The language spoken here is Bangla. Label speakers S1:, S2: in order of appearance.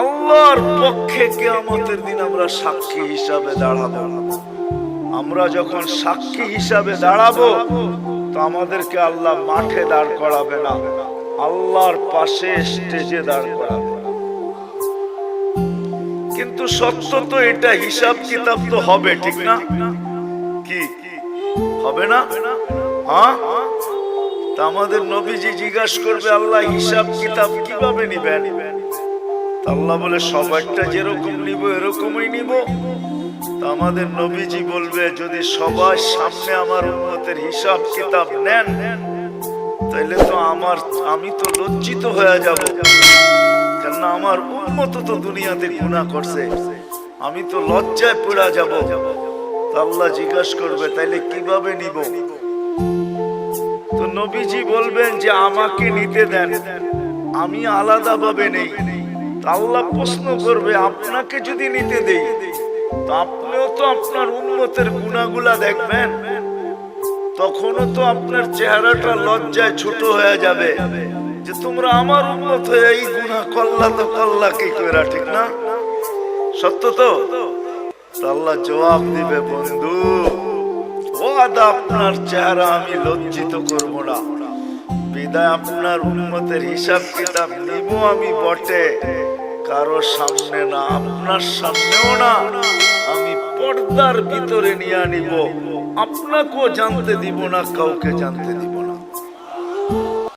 S1: আল্লাহর পক্ষে কেয়ামতের দিন আমরা সাক্ষী হিসাবে দাঁড়াবো। আমরা যখন সাক্ষী হিসাবে দাঁড়াবো, তো আমাদেরকে আল্লাহ মাঠে দাঁড় করাবে না, আল্লাহর পাশে স্টেজে দাঁড় করাবে। কিন্তু সত্য তো এটা, হিসাব কিতাব তো হবে, ঠিক না? কি? হবে না? হ্যাঁ তা আমাদের নবীজি জিজ্ঞাসা করবে, আল্লাহ হিসাব কিতাব কীভাবে নিবেন? আল্লাহ বলে সবারটা যেরকম নিব, এরকমই নিব। আমাদের নবীজি বলবে, যদি সবার সামনে আমার উন্মতের হিসাব কিতাব নেন তাহলে তো আমার, আমি তো লজ্জিত হয়ে যাব। কেননা আমার উন্মত তো দুনিয়াতে গুণা করছে। আমি তো লজ্জায় পড়া যাব। আল্লাহ জিজ্ঞাসা করবে, তাইলে কীভাবে নিব? তো নবীজি বলবেন যে, আমাকে নিতে দেন। আমি আলাদা ভাবে নেই। আল্লাহ প্রশ্ন করবে, আপনাকে যদি নিতে দেই আপনিও তো আপনার উন্মতের গুণাগুলা দেখবেন। তখনও তো আপনার চেহারাটা লজ্জায় ছোট হয়ে যাবে। যে তোমরা আমার উন্মত হয়ে এই গুণা কল্লা তো কল্লা কি কইরা, ঠিক না? সত্য তো? আল্লাহ জবাব দিবে, বন্ধু ও আদা আপনার চেহারা আমি লজ্জিত করব না। বিদায় আপনার উন্মতের হিসাব কিতাব নিব আমি বটে। কারও সামনে না, আপনার সামনেও না। আমি পর্দার ভিতরে নিয়ে আনিব। আপনাকেও জানতে দিব না, কাউকে জানতে দিব না।